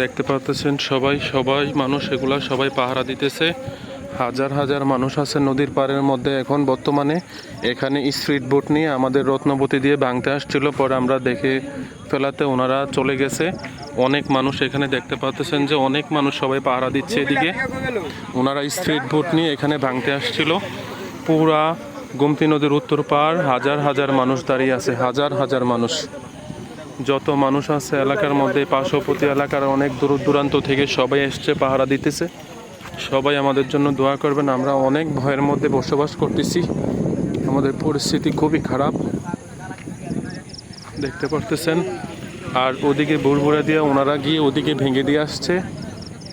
দেখতে পাচ্ছেন সবাই সবাই মানুষ, এগুলা সবাই পাহারা দিতেছে। হাজার হাজার মানুষ আছে নদীর পাড়ের মধ্যে এখন বর্তমানে। এখানে স্ট্রিট বোট নিয়ে আমাদের রত্নবতী দিয়ে ভাঙতে আসছিল, পরে আমরা দেখে ফেলাতে ওনারা চলে গেছে। অনেক মানুষ এখানে দেখতে পাচ্ছেন যে অনেক মানুষ সবাই পাহারা দিচ্ছে এদিকে। ওনারা স্ট্রিট বোট নিয়ে এখানে ভাঙতে আসছিল। পুরা গোমতী নদীর উত্তর পাড়, হাজার হাজার মানুষ দাঁড়িয়ে আছে, হাজার হাজার মানুষ। যত মানুষ আছে এলাকার মধ্যে, পার্শ্ববর্তী এলাকার অনেক দূর দূরান্ত থেকে সবাই এসছে, পাহারা দিতেছে। সবাই আমাদের জন্য দোয়া করবেন। আমরা অনেক ভয়ের মধ্যে বসবাস করতেছি। আমাদের পরিস্থিতি খুবই খারাপ। দেখতে পারতেছেন? আর ওদিকে বুড়বুড়া দিয়ে ওনারা গিয়ে ওদিকে ভেঙে দিয়ে আসছে।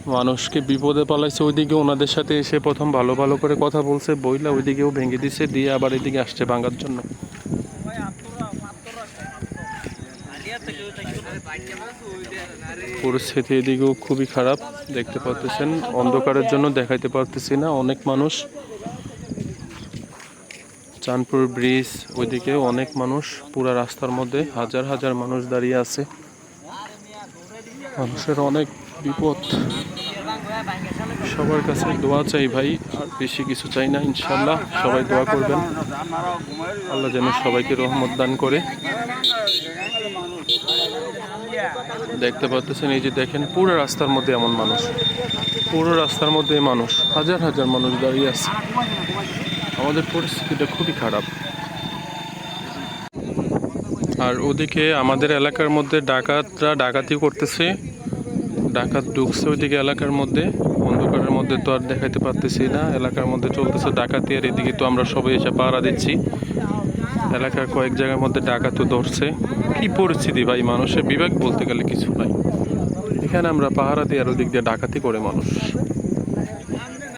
মানুষকে বিপদে পালাইছে ওইদিকে। ওনাদের সাথে এসে প্রথম ভালো ভালো করে কথা বলছে, বইলা ওইদিকেও ভেঙে দিছে, দিয়ে আবার এদিকে আসছে ভাঙার জন্য। পরিস্থিতি এদিকেও খুবই খারাপ, দেখতে পাচ্ছেন অন্ধকারের জন্য দেখাইতে পারতেছি না, অনেক মানুষ। চাঁদপুর ব্রিজ ওইদিকেও অনেক মানুষ, পুরা রাস্তার মধ্যে হাজার হাজার মানুষ দাঁড়িয়ে আছে। মানুষের অনেক বিপদ। সবার কাছে দোয়া চাই ভাই, আর বেশি কিছু চাই না ইনশাল্লাহ সবাই দোয়া করবেন। আল্লাহ যেন সবাইকে রহমত দান করে। দেখতে পাচ্ছেন এই যে দেখেন, পুরো রাস্তার মধ্যে এমন মানুষ। পুরো রাস্তার মধ্যে মানুষ। হাজার হাজার মানুষ দাঁড়িয়ে আছে। আমাদের পরিস্থিতিটা খুবই খারাপ। আর ওদিকে আমাদের এলাকার মধ্যে ডাকাতরা ডাকাতি করতেছে। ডাকাত ঢুকছে ওইদিকে এলাকার মধ্যে। অন্ধকারের মধ্যে তো আর দেখাইতে পারতেছি না। এলাকার মধ্যে চলতেছে ডাকাতি, আর এদিকে তো আমরা সবাই এসে পাহারা দিচ্ছি। এলাকার কয়েক জায়গার মধ্যে ডাকাতও ধরছে। কি পরিস্থিতি ভাই মানুষের? বিবেক বলতে গেলে কিছু নাই। এখানে আমরা পাহারা দিয়ে আরও দিক দিয়ে ডাকাতি করে মানুষ।